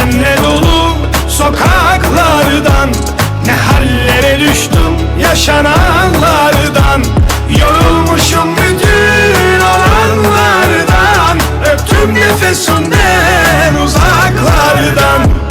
Nedenle dolu sokaklardan Ne hallere düştüm yaşananlardan. Yorulmuşum bütün olanlardan Öptüm nefesinden uzaklardan.